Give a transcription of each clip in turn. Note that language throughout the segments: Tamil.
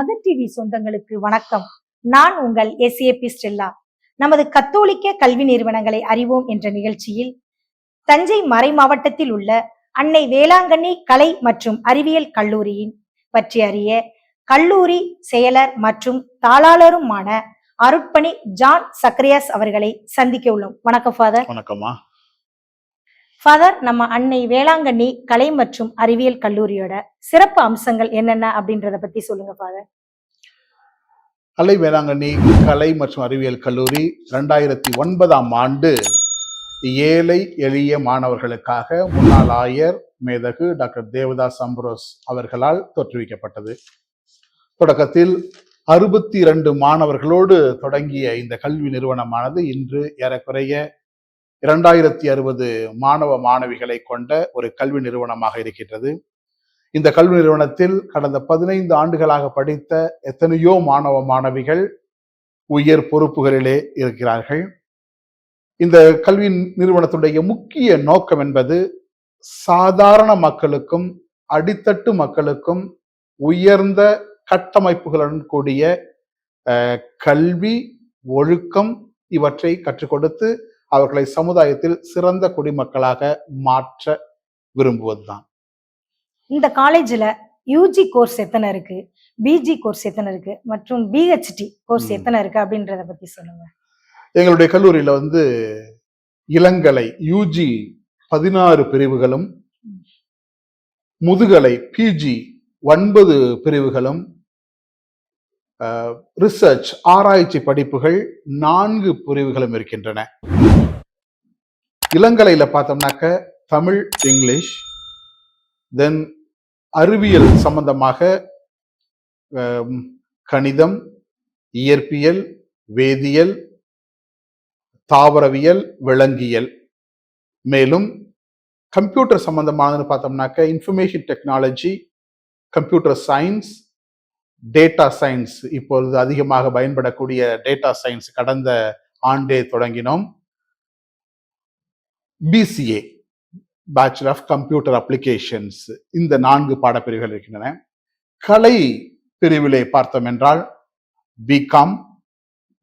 மதர் டிவி சொந்தங்களுக்கு வணக்கம். நான் உங்கள் எஸ்ஏபி ஸ்டெல்லா. நமது கத்தோலிக்க கல்வி நிறுவனங்களை அறிவோம் என்ற நிகழ்ச்சியில் தஞ்சை மறை மாவட்டத்தில் உள்ள அன்னை வேளாங்கண்ணி கலை மற்றும் அறிவியல் கல்லூரியின் பற்றி அறிய கல்லூரி செயலர் மற்றும் தாளாளருமான அருட்பணி ஜான் சக்ரியாஸ் அவர்களை சந்திக்க உள்ளோம். வணக்கம் ஃபாதர். வணக்கம்மா. ஃபாதர் நம்ம அன்னை வேளாங்கண்ணி கலை மற்றும் அறிவியல் கல்லூரியோட சிறப்பு அம்சங்கள் என்னென்ன அப்படின்றத பத்தி சொல்லுங்க ஃபாதர் கலை வேளாங்கண்ணி கலை மற்றும் அறிவியல் கல்லூரி ரெண்டாயிரத்தி ஒன்பதாம் ஆண்டு ஏழை எளிய மாணவர்களுக்காக முன்னாள் ஆயர் மேதகு டாக்டர் தேவதாஸ் அம்ப்ரோஸ் அவர்களால் தோற்றுவிக்கப்பட்டது. தொடக்கத்தில் அறுபத்தி இரண்டு மாணவர்களோடு தொடங்கிய இந்த கல்வி நிறுவனமானது இன்று ஏறக்குறைய இரண்டாயிரத்தி அறுபது மாணவ மாணவிகளை கொண்ட ஒரு கல்வி நிறுவனமாக இருக்கின்றது. இந்த கல்வி நிறுவனத்தில் கடந்த பதினைந்து ஆண்டுகளாக படித்த எத்தனையோ மாணவ மாணவிகள் உயர் பொறுப்புகளிலே இருக்கிறார்கள். இந்த கல்வி நிறுவனத்துடைய முக்கிய நோக்கம் என்பது சாதாரண மக்களுக்கும் அடித்தட்டு மக்களுக்கும் உயர்ந்த கட்டமைப்புகளுடன் கூடிய கல்வி ஒழுக்கம் இவற்றை கற்றுக் கொடுத்து அவர்களை சமுதாயத்தில் சிறந்த குடிமக்களாக மாற்ற விரும்புவதுதான். இந்த காலேஜ்ல யூஜி கோர்ஸ் எத்தனை இருக்கு? பிஜி கோர்ஸ் எத்தனை இருக்கு? மற்றும் பிஹெச்டி கோர்ஸ். எத்தனை இருக்கு அப்படின்றத பத்தி சொல்லுங்க. எங்களுடைய கல்லூரியில வந்து இளங்கலை யூஜி பதினாறு பிரிவுகளும் முதுகலை பிஜி ஒன்பது பிரிவுகளும் ரிசர்ச் ஆராய்ச்சி படிப்புகள் நான்கு பிரிவுகளும் இருக்கின்றன. இளங்கலையில பார்த்தோம்னாக்க தமிழ் இங்கிலீஷ் தென் அறிவியல் சம்பந்தமாக கணிதம் இயற்பியல் வேதியியல் தாவரவியல் விலங்கியல். மேலும் கம்ப்யூட்டர் சம்பந்தமானதுன்னு பார்த்தோம்னாக்க information technology computer science data science இப்பொழுது அதிகமாக பயன்படக்கூடிய டேட்டா சயின்ஸ் கடந்த ஆண்டே தொடங்கினோம். BCA bachelor of computer applications இந்த நான்கு பாடப்பிரிவுகள் இருக்கின்றன. கலை பிரிவிலே பார்த்தோம் என்றால் B Com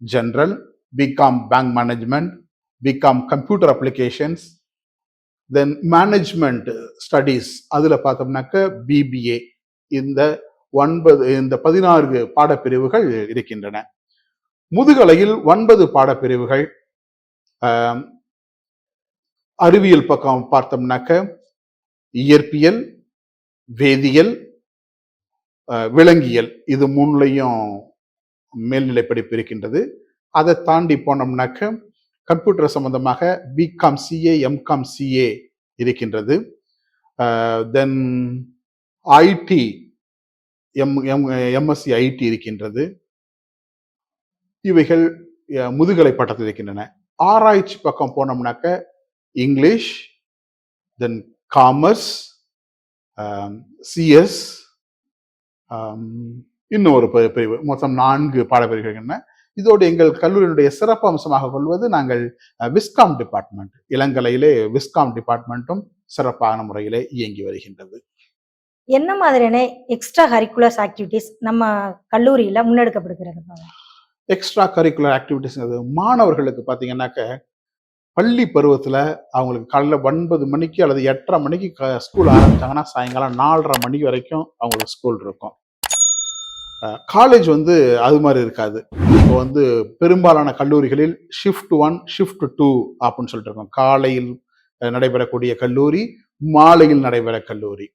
general B Com bank management B Com computer applications then management studies அதில் பார்த்தோம்னாக்க பிபிஏ இந்த ஒன்பது இந்த பதினாறு பாடப்பிரிவுகள் இருக்கின்றன. முதுகலையில் ஒன்பது பாடப்பிரிவுகள் அறிவியல் பக்கம் பார்த்தோம்னாக்க இயற்பியல் வேதியியல் விலங்கியல். இது மூணுலையும் மேல்நிலை படிப்பு இருக்கின்றது. அதை தாண்டி போனோம்னாக்க கம்ப்யூட்டர் சம்பந்தமாக B Com CA M Com CA இருக்கின்றது. Then IT M M M Sc IT இருக்கின்றது. இவைகள் முதுகலை பட்டத்தில் இருக்கின்றன. ஆராய்ச்சி பக்கம் போனோம்னாக்க இங்கிலீஷ் தென் காமர்ஸ் சிஎஸ் இன்னும் ஒரு பி- பிரிவு. மொத்தம் நான்கு பாடப்பிரிவுகள் இருக்கின்றன. இதோடு எங்கள் கல்லூரியினுடைய சிறப்பு அம்சமாக கொள்வது நாங்கள் விஸ்காம் டிபார்ட்மெண்ட். இளங்கலையிலே விஸ்காம் டிபார்ட்மெண்ட்டும் சிறப்பான முறையிலே இயங்கி வருகின்றது. என்ன மாதிரியான எக்ஸ்ட்ரா கரிக்குலர்ஸ் ஆக்டிவிட்டிஸ் நம்ம கல்லூரியில முன்னெடுக்கப்படுகிறது? எக்ஸ்ட்ரா கரிக்குலர் ஆக்டிவிட்டிஸ்ங்கிறது மாணவர்களுக்கு பார்த்தீங்கன்னாக்க பள்ளி பருவத்தில் அவங்களுக்கு காலையில் ஒன்பது மணிக்கு அல்லது எட்டரை மணிக்கு க ஸ்கூல் ஆரம்பித்தாங்கன்னா சாயங்காலம் நாலரை மணி வரைக்கும் அவங்களுக்கு ஸ்கூல் இருக்கும். காலேஜ் வந்து அது மாதிரி இருக்காது. இப்போ வந்து பெரும்பாலான கல்லூரிகளில் ஷிஃப்ட் ஒன் ஷிஃப்ட் டூ அப்படின்னு சொல்லிட்டு இருக்கோம். காலையில் நடைபெறக்கூடிய கல்லூரி மாலையில் நடைபெற கல்லூரி.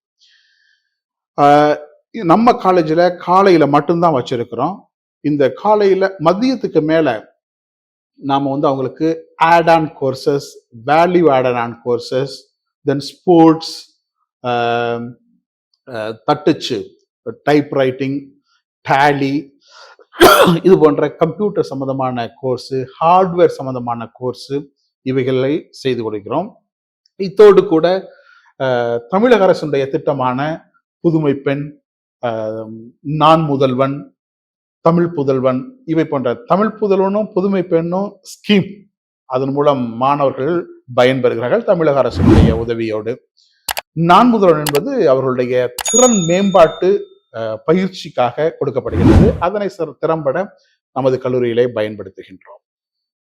நம்ம காலேஜில் காலையில் மட்டும்தான் வச்சுருக்கிறோம். இந்த காலையில் மதியத்துக்கு மேலே நாம் வந்து அவங்களுக்கு add on courses value add on courses then sports தட்டுச்சு type writing tally இது போன்ற கம்ப்யூட்டர் சம்மந்தமான கோர்ஸு ஹார்ட்வேர் சம்மந்தமான கோர்ஸு இவைகளை செய்து கொடுக்கிறோம் இத்தோடு கூட uh, தமிழக அரசுடைய திட்டமான புதுமை பெண் um, நான் முதல்வன் தமிழ் புதல்வன். இவை போன்ற தமிழ் புதல்வனும் புதுமை பெண்ணும் ஸ்கீம் அதன் மூலம் மாணவர்கள் பயன்பெறுகிறார்கள் தமிழக அரசுடைய உதவியோடு. நான் முதல்வன் என்பது அவர்களுடைய திறன் மேம்பாட்டு பயிற்சிக்காக கொடுக்கப்படுகிறது. அதனை சிற- திறம்பட நமது கல்லூரியிலே பயன்படுத்துகின்றோம்.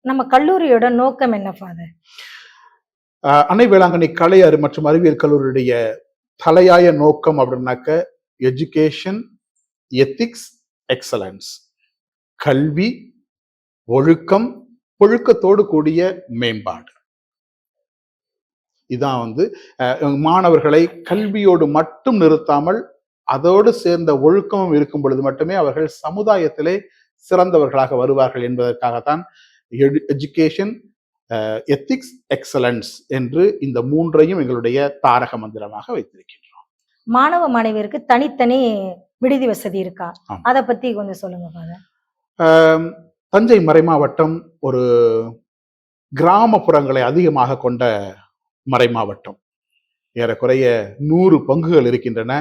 நம்ம கல்லூரியோட நோக்கம் என்ன ஃபாதர் அன்னை வேளாங்கண்ணி கலை அறி மற்றும் அறிவியல் கல்லூரியுடைய தலையாய நோக்கம் அப்படின்னாக்க எஜுகேஷன் எத்திக்ஸ் எக்ஸலன்ஸ் கல்வி ஒழுக்கம் ஒழுக்கத்தோடு கூடிய மேம்பாடு. இதான் வந்து மாணவர்களை கல்வியோடு மட்டும் நிறுத்தாமல் அதோடு சேர்ந்த ஒழுக்கமும் இருக்கும் பொழுது மட்டுமே அவர்கள் சமுதாயத்திலே சிறந்தவர்களாக வருவார்கள் என்பதற்காகத்தான் எஜுகேஷன் எத்திக்ஸ் எக்ஸலன்ஸ் என்று இந்த மூன்றையும் எங்களுடைய தாரக மந்திரமாக வைத்திருக்கின்றோம். மாணவ மாணவியருக்கு தனித்தனி விடுதி வசதி இருக்கா. அத பத்தி கொஞ்சம் சொல்லுங்க ஃபாதர். தஞ்சை மறைமாவட்டம் ஒரு கிராமப்புறங்களை அதிகமாக கொண்ட மறைமாவட்டம் ஏறக்குறைய நூறு பங்குகள் இருக்கின்றன.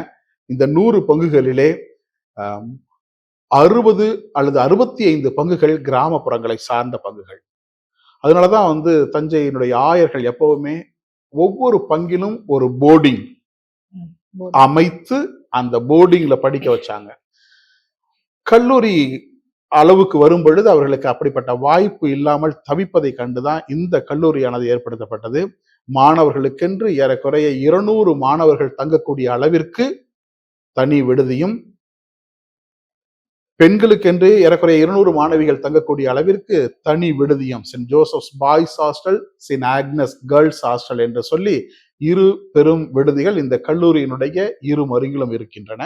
இந்த நூறு பங்குகளிலே அறுபது அல்லது அறுபத்தி ஐந்து பங்குகள் கிராமப்புறங்களை சார்ந்த பங்குகள். அதனாலதான் வந்து தஞ்சையினுடைய ஆயர்கள் எப்பவுமே ஒவ்வொரு பங்கிலும் ஒரு போர்டிங். அமைத்து அந்த போர்டிங்ல படிக்க வச்சாங்க. கல்லூரி அளவுக்கு வரும் பொழுது அவர்களுக்கு அப்படிப்பட்ட வாய்ப்பு இல்லாமல் தவிப்பதை கண்டுதான் இந்த கல்லூரியானது ஏற்படுத்தப்பட்டது. மாணவர்களுக்கென்று ஏறக்குறைய இருநூறு மாணவர்கள் தங்கக்கூடிய அளவிற்கு தனி விடுதியும் பெண்களுக்கென்று ஏறக்குறைய இருநூறு மாணவிகள் தங்கக்கூடிய அளவிற்கு தனி விடுதியும் saint Joseph's boys hostel saint Agnes girls hostel என்று சொல்லி இரு பெரும் விடுதிகள் இந்த கல்லூரியினுடைய இரு மருங்கிலும் இருக்கின்றன.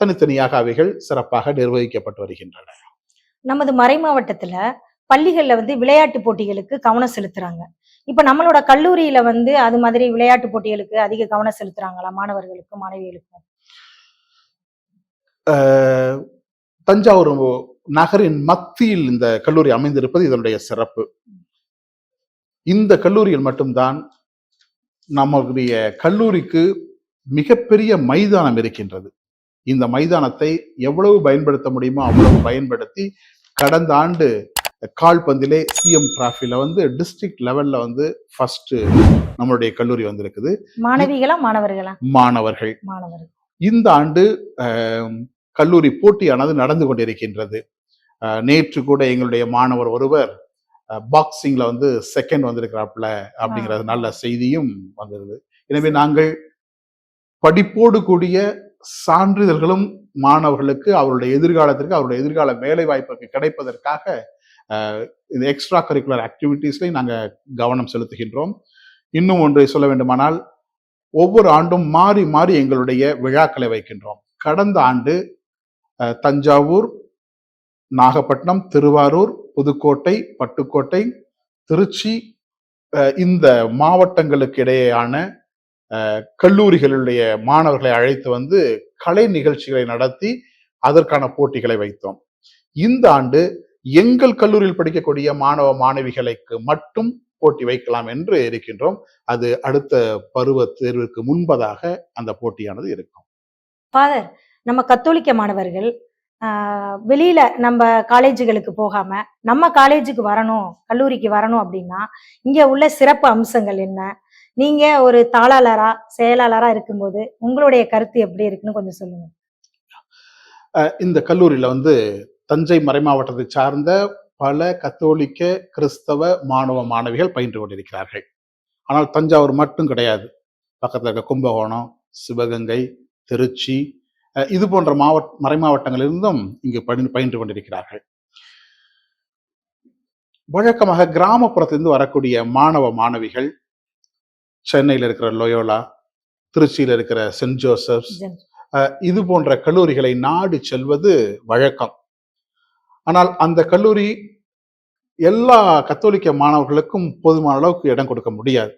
தனித்தனியாக அவைகள் சிறப்பாக நிர்வகிக்கப்பட்டு வருகின்றன. நமது மறை மாவட்டத்துல பள்ளிகள்ல வந்து விளையாட்டு போட்டிகளுக்கு கவனம் செலுத்துறாங்க. இப்ப நம்மளோட கல்லூரியில வந்து அது மாதிரி விளையாட்டு போட்டிகளுக்கு அதிக கவனம் செலுத்துறாங்களா மாணவர்களுக்கும் மாணவிகளுக்கும்? தஞ்சாவூர் நகரின் மத்தியில் இந்த கல்லூரி அமைந்திருப்பது இதனுடைய சிறப்பு. இந்த கல்லூரியில் மட்டும்தான் நம்முடைய கல்லூரிக்கு மிகப்பெரிய மைதானம் இருக்கின்றது. இந்த மைதானத்தை எவ்வளவு பயன்படுத்த முடியுமோ அவ்வளவு பயன்படுத்தி கடந்த ஆண்டு கால்பந்திலே சிஎம் டிராஃபில வந்து டிஸ்ட்ரிக்ட் லெவல்ல வந்து ஃபர்ஸ்ட் நம்மளுடைய கல்லூரி வந்திருக்குது. மாணவிகளா மாணவர்களா? பாணவர்கள் மாணவர்கள். இந்த ஆண்டு கல்லூரி போட்டியானது நடந்து கொண்டிருக்கின்றது. நேற்று கூட எங்களுடைய மாணவர் ஒருவர் பாக்ஸிங்ல வந்து செகண்ட் வந்திருக்கிறாப்புல அப்படிங்கிறது நல்ல செய்தியும் வந்திருது எனவே நாங்கள் படிப்போடு கூடிய சான்றிதழ்களும் மாணவர்களுக்கு அவருடைய எதிர்காலத்திற்கு அவருடைய எதிர்கால வேலை வாய்ப்புக்கு கிடைப்பதற்காக இந்த எக்ஸ்ட்ரா கரிக்குலர் ஆக்டிவிட்டீஸ்லையும் நாங்கள் கவனம் செலுத்துகின்றோம். இன்னும் ஒன்றை சொல்ல வேண்டுமானால் ஒவ்வொரு ஆண்டும் மாறி மாறி எங்களுடைய விழாக்களை வைக்கின்றோம். கடந்த ஆண்டு தஞ்சாவூர் நாகப்பட்டினம் திருவாரூர் புதுக்கோட்டை பட்டுக்கோட்டை திருச்சி இந்த மாவட்டங்களுக்கு இடையேயான கல்லூரிகளுடைய மாணவர்களை அழைத்து வந்து கலை நிகழ்ச்சிகளை நடத்தி அதற்கான போட்டிகளை வைத்தோம். இந்த ஆண்டு எங்கள் கல்லூரியில் படிக்கக்கூடிய மாணவ மாணவிகளுக்கு மட்டும் போட்டி வைக்கலாம் என்று இருக்கின்றோம். அது அடுத்த பருவ தேர்விற்கு முன்பதாக அந்த போட்டியானது இருக்கும். ஃபாதர் நம்ம கத்தோலிக்க மாணவர்கள் வெளியில நம்ம காலேஜுகளுக்கு போகாம நம்ம காலேஜுக்கு வரணும் கல்லூரிக்கு வரணும் அப்படின்னா இங்க உள்ள சிறப்பு அம்சங்கள் என்ன? நீங்க ஒரு தாளாளரா செயலாளரா இருக்கும்போது உங்களுடைய கருத்து எப்படி இருக்குன்னு கொஞ்சம் சொல்லுங்க. இந்த கல்லூரியில வந்து தஞ்சை மறைமாவட்டத்தை சார்ந்த பல கத்தோலிக்க கிறிஸ்தவ மாணவ மாணவிகள் பயின்று கொண்டிருக்கிறார்கள். ஆனால் தஞ்சாவூர் மட்டும் கிடையாது. பக்கத்தில் இருக்க கும்பகோணம் சிவகங்கை திருச்சி இது போன்ற மாவட்ட மறைமாவட்டங்களிலிருந்தும் இங்கு படி பயின்று கொண்டிருக்கிறார்கள். வழக்கமாக கிராமப்புறத்திலிருந்து வரக்கூடிய மாணவ மாணவிகள் சென்னையில் இருக்கிற லொயோலா திருச்சியில் இருக்கிற சென்ட் ஜோசப்ஸ் இது போன்ற கல்லூரிகளை நாடி செல்வது வழக்கம். ஆனால் அந்த கல்லூரி எல்லா கத்தோலிக்க மாணவர்களுக்கும் போதுமான அளவுக்கு இடம் கொடுக்க முடியாது.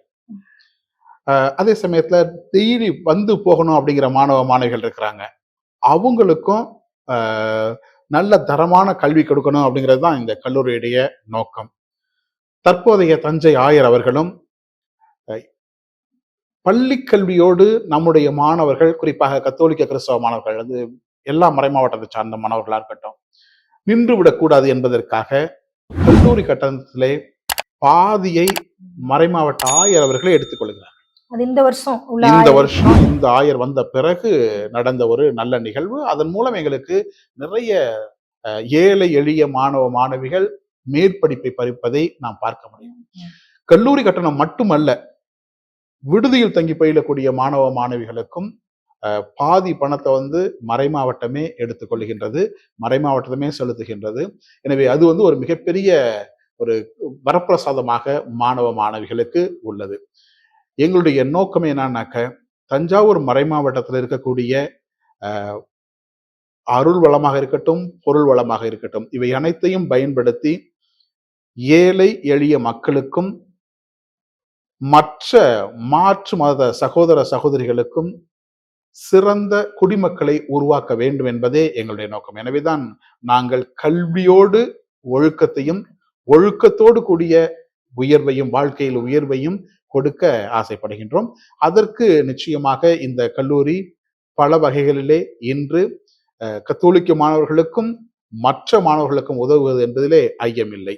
அதே சமயத்துல டெய்லி வந்து போகணும் அப்படிங்கிற மாணவ மாணவிகள் இருக்கிறாங்க. அவங்களுக்கும் நல்ல தரமான கல்வி கொடுக்கணும் அப்படிங்கிறது தான் இந்த கல்லூரியுடைய நோக்கம். தற்போதைய தஞ்சை ஆயர் அவர்களும் பள்ளி கல்வியோடு நம்முடைய மாணவர்கள் குறிப்பாக கத்தோலிக்க கிறிஸ்தவ மாணவர்கள் அது எல்லா மறைமாவட்டத்தை சார்ந்த மாணவர்களாக இருக்கட்டும் நின்று விடக்கூடாது என்பதற்காக கல்லூரி கட்டணத்திலே பாதியை மறைமாவட்ட ஆயர் அவர்களே எடுத்துக்கொள்கிறார் அது இந்த வருஷம் இந்த. வருஷம் இந்த ஆயர் வந்த பிறகு நடந்த ஒரு நல்ல நிகழ்வு. அதன் மூலம் எங்களுக்கு நிறைய ஏழை எளிய மாணவ மாணவிகள் மேற்படிப்பை பறிப்பதை நாம் பார்க்க முடியும். கல்லூரி கட்டணம் மட்டுமல்ல விடுதியில் தங்கி பயிலக்கூடிய மாணவ மாணவிகளுக்கும் அஹ், பாதி பணத்தை வந்து மறைமாவட்டமே எடுத்துக்கொள்கின்றது மறைமாவட்டமே செலுத்துகின்றது. எனவே அது வந்து ஒரு மிகப்பெரிய ஒரு வரப்பிரசாதமாக மாணவ மாணவிகளுக்கு உள்ளது. எங்களுடைய நோக்கம் என்னன்னாக்க தஞ்சாவூர் மறை மாவட்டத்தில் இருக்கக்கூடிய அருள் வளமாக இருக்கட்டும் பொருள் வளமாக இருக்கட்டும் இவை அனைத்தையும் பயன்படுத்தி ஏழை எளிய மக்களுக்கும் மற்ற மாற்று மத சகோதர சகோதரிகளுக்கும் சிறந்த குடிமக்களை உருவாக்க வேண்டும் என்பதே எங்களுடைய நோக்கம். எனவேதான் நாங்கள் கல்வியோடு ஒழுக்கத்தையும் ஒழுக்கத்தோடு கூடிய உயர்வையும் வாழ்க்கையில் உயர்வையும் கொடுக்க ஆசைப்படுகின்றோம். அதற்கு நிச்சயமாக இந்த கல்லூரி பல வகைகளிலே இன்று கத்தோலிக்க மாணவர்களுக்கும் மற்ற மாணவர்களுக்கும் உதவுவது என்பதிலே ஐயமில்லை.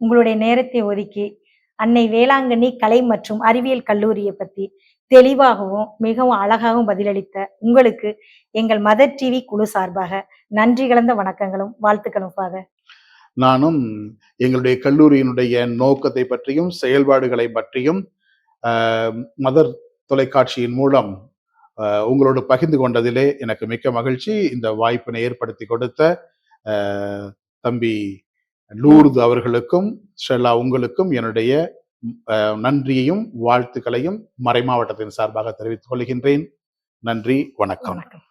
உங்களுடைய நேரத்தை ஒதுக்கி அன்னை வேளாங்கண்ணி கலை மற்றும் அறிவியல் கல்லூரியை பத்தி தெளிவாகவும் மிகவும் அழகாகவும் பதிலளித்த உங்களுக்கு எங்கள் மதர் டிவி குழு சார்பாக நன்றி கலந்த வணக்கங்களும் வாழ்த்துக்களும் ஃபாதர். நானும் எங்களுடைய கல்லூரியினுடைய நோக்கத்தை பற்றியும் செயல்பாடுகளை பற்றியும் ஆஹ், மதர் தொலைக்காட்சியின் மூலம் ஆஹ், உங்களோடு பகிர்ந்து கொண்டதிலே எனக்கு மிக்க மகிழ்ச்சி. இந்த வாய்ப்பினை ஏற்படுத்தி கொடுத்த ஆஹ், தம்பி லூர்து அவர்களுக்கும் ஸ்ரெல்லா உங்களுக்கும் என்னுடைய நன்றியையும் வாழ்த்துக்களையும் மறைமாவட்டத்தின் சார்பாக தெரிவித்துக் கொள்கின்றேன். நன்றி வணக்கம். வணக்கம்.